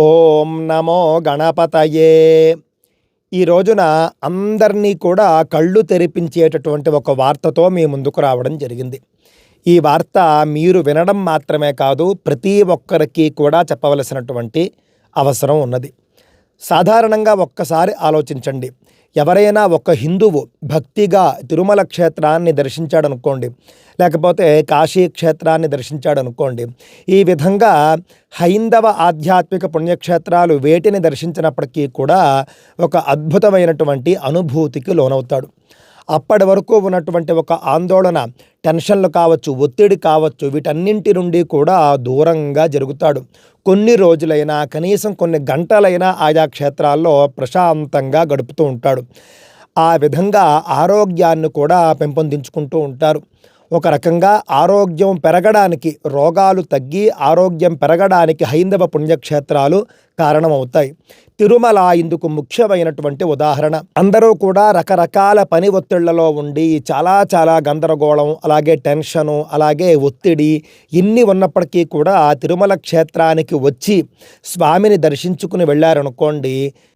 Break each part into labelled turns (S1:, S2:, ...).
S1: ఓం నమో గణపతయే. ఈ రోజున అందరినీ కూడా కళ్ళు తెరిపించేటటువంటి ఒక వార్తతో మీ ముందుకు రావడం జరిగింది. ఈ వార్త మీరు వినడం మాత్రమే కాదు ప్రతి ఒక్కరికి కూడా చెప్పవలసినటువంటి అవసరం ఉన్నది. సాధారణంగా ఒక్కసారి ఆలోచించండి. ఎవరైనా ఒక హిందువు భక్తిగా తిరుమల క్షేత్రాన్ని దర్శించాడు అనుకోండి లేకపోతే కాశీ క్షేత్రాన్ని దర్శించాడు అనుకోండి ఈ విధంగా హైందవ ఆధ్యాత్మిక పుణ్యక్షేత్రాలు వేటిని దర్శించినప్పటికీ కూడా ఒక అద్భుతమైనటువంటి అనుభూతికి లోనవుతాడు. అప్పటి వరకు ఉన్నటువంటి ఒక ఆందోళన టెన్షన్లు కావచ్చు ఒత్తిడి కావచ్చు వీటన్నింటి నుండి కూడా దూరంగా జరుగుతాడు. కొన్ని రోజులైనా కనీసం కొన్ని గంటలైనా ఆయా క్షేత్రాల్లో ప్రశాంతంగా గడుపుతూ ఉంటాడు. ఆ విధంగా ఆరోగ్యాన్ని కూడా పెంపొందించుకుంటూ ఉంటారు. ఒక రకంగా ఆరోగ్యం పెరగడానికి రోగాలు తగ్గి ఆరోగ్యం పెరగడానికి హైందవ పుణ్యక్షేత్రాలు కారణమవుతాయి. తిరుమల ఇందుకు ముఖ్యమైనటువంటి ఉదాహరణ. అందరూ కూడా రకరకాల పని ఒత్తిళ్ళలో ఉండి చాలా చాలా గందరగోళం అలాగే టెన్షను అలాగే ఒత్తిడి ఇన్ని ఉన్నప్పటికీ కూడా తిరుమల క్షేత్రానికి వచ్చి స్వామిని దర్శించుకుని వెళ్ళారనుకోండి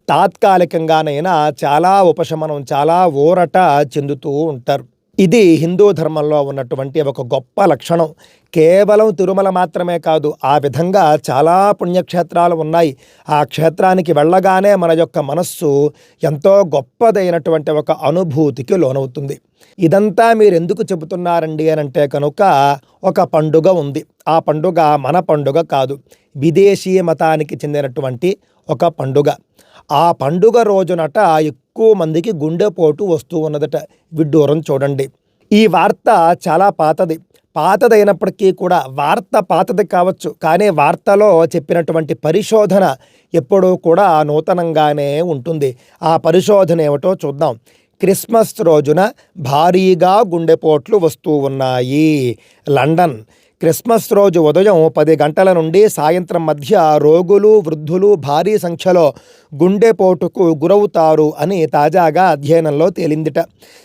S1: తాత్కాలికంగానైనా చాలా ఉపశమనం చాలా ఊరట చెందుతూ ఉంటారు. ఇది హిందూ ధర్మంలో ఉన్నటువంటి ఒక గొప్ప లక్షణం. కేవలం తిరుమల మాత్రమే కాదు ఆ విధంగా చాలా పుణ్యక్షేత్రాలు ఉన్నాయి. ఆ క్షేత్రానికి వెళ్ళగానే మన యొక్క మనస్సు ఎంతో గొప్పదైనటువంటి ఒక అనుభూతికి లోనవుతుంది. ఇదంతా మీరు ఎందుకు చెబుతున్నారండి అని అంటే కనుక ఒక పండుగ ఉంది. ఆ పండుగ మన పండుగ కాదు. విదేశీ మతానికి చెందినటువంటి ఒక పండుగ. ఆ పండుగ రోజునట ఎక్కువ మందికి గుండెపోటు వస్తూ ఉన్నదట. విడ్డూరం చూడండి. ఈ వార్త చాలా పాతది. పాతదైనప్పటికీ కూడా వార్త పాతది కావచ్చు. కానీ వార్తలో చెప్పినటువంటి పరిశోధన ఎప్పుడూ కూడా నూతనంగానే ఉంటుంది. ఆ పరిశోధన ఏమిటో చూద్దాం. క్రిస్మస్ రోజున భారీగా గుండెపోట్లు వస్తూ ఉన్నాయి. లండన్. క్రిస్మస్ రోజు ఉదయం పది గంటల నుండి సాయంత్రం మధ్య రోగులు వృద్ధులు భారీ సంఖ్యలో గుండెపోటుకు గురవుతారు అని తాజాగా అధ్యయనంలో తేలిందిట.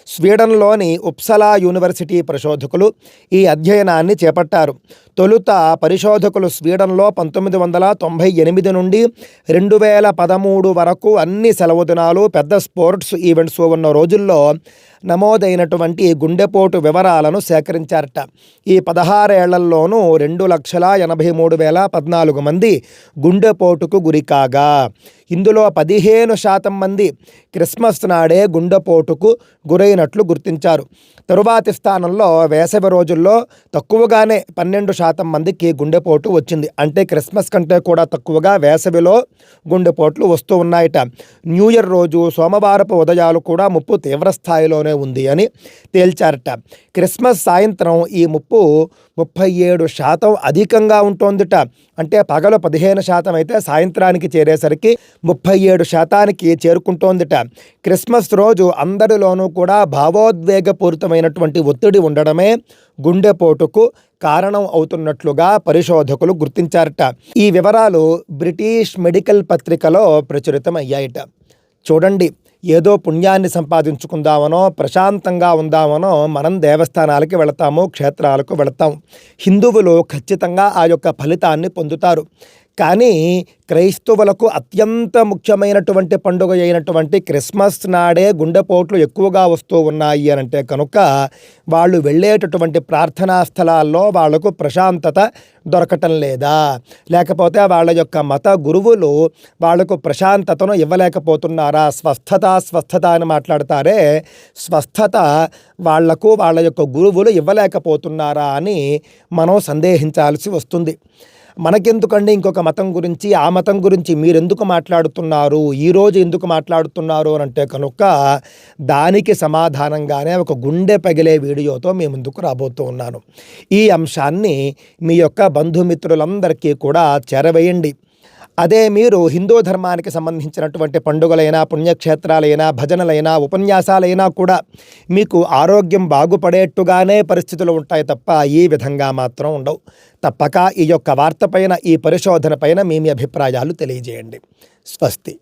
S1: స్వీడన్లోని ఉప్సలా యూనివర్సిటీ పరిశోధకులు ఈ అధ్యయనాన్ని చేపట్టారు. తొలుత పరిశోధకులు స్వీడన్లో పంతొమ్మిది వందల తొంభై ఎనిమిది నుండి రెండు వేల పదమూడు వరకు అన్ని సెలవు దినాలు పెద్ద స్పోర్ట్స్ ఈవెంట్స్ ఉన్న రోజుల్లో నమోదైనటువంటి గుండెపోటు వివరాలను సేకరించారట. ఈ పదహారేళ్ళలోనూ రెండు లక్షల ఎనభై మూడు వేల పద్నాలుగు మంది గుండెపోటుకు గురికాగా. ఇందులో పదిహేను శాతం మంది క్రిస్మస్ నాడే గుండెపోటుకు గురైనట్లు గుర్తించారు. తరువాతి స్థానంలో వేసవి రోజుల్లో తక్కువగానే పన్నెండు శాతం మందికి గుండెపోటు వచ్చింది. అంటే క్రిస్మస్ కంటే కూడా తక్కువగా వేసవిలో గుండెపోట్లు వస్తూ ఉన్నాయట. న్యూ ఇయర్ రోజు సోమవారపు ఉదయాలు కూడా ముప్పు తీవ్ర స్థాయిలోనే ఉంది అని తేల్చారట. క్రిస్మస్ సాయంత్రం ఈ ముప్పు ముప్పై ఏడు శాతం అధికంగా ఉంటోందిట. అంటే పగలు పదిహేను శాతం అయితే సాయంత్రానికి చేరేసరికి ముప్పై ఏడు శాతానికి చేరుకుంటోందిట. క్రిస్మస్ రోజు అందరిలోనూ కూడా భావోద్వేగపూరితమైనటువంటి ఒత్తిడి ఉండడమే గుండెపోటుకు కారణం అవుతున్నట్లుగా పరిశోధకులు గుర్తించారట. ఈ వివరాలు బ్రిటిష్ మెడికల్ పత్రికలో ప్రచురితమయ్యాయట. చూడండి ఏదో పుణ్యాన్ని సంపాదించుకుందామనో ప్రశాంతంగా ఉందామనో మనం దేవస్థానాలకి వెళతాము క్షేత్రాలకు వెళతాం. హిందువులు ఖచ్చితంగా ఆ యొక్క ఫలితాన్ని పొందుతారు. కానీ క్రైస్తవులకు అత్యంత ముఖ్యమైనటువంటి పండుగ అయినటువంటి క్రిస్మస్ నాడే గుండెపోట్లు ఎక్కువగా వస్తూ ఉన్నాయి అని అంటే కనుక వాళ్ళు వెళ్ళేటటువంటి ప్రార్థనా స్థలాల్లో వాళ్ళకు ప్రశాంతత దొరకటం లేదా. లేకపోతే వాళ్ళ యొక్క మత గురువులు వాళ్ళకు ప్రశాంతతను ఇవ్వలేకపోతున్నారా? స్వస్థత స్వస్థత అని మాట్లాడతారే. స్వస్థత వాళ్ళకు వాళ్ళ యొక్క గురువులు ఇవ్వలేకపోతున్నారా అని మనం సందేహించాల్సి వస్తుంది. మనకెందుకండి ఇంకొక మతం గురించి? ఆ మతం గురించి మీరెందుకు మాట్లాడుతున్నారు? ఈరోజు ఎందుకు మాట్లాడుతున్నారు అని అంటే కనుక దానికి సమాధానంగానే ఒక గుండె పగిలే వీడియోతో మీ ముందుకు రాబోతూ ఉన్నాను. ఈ అంశాన్ని మీ యొక్క బంధుమిత్రులందరికీ కూడా చేరవేయండి. అదే మీరు హిందూ ధర్మానికి సంబంధించినటువంటి పండుగలైనా పుణ్యక్షేత్రాలైనా భజనలైనా ఉపన్యాసాలైనా కూడా మీకు ఆరోగ్యం బాగుపడేట్టుగానే పరిస్థితులు ఉంటాయి తప్ప ఈ విధంగా మాత్రం ఉండవు. తప్పక ఈ యొక్క వార్త పైన ఈ పరిశోధన పైన మీ మీ అభిప్రాయాలు తెలియజేయండి. స్వస్తి.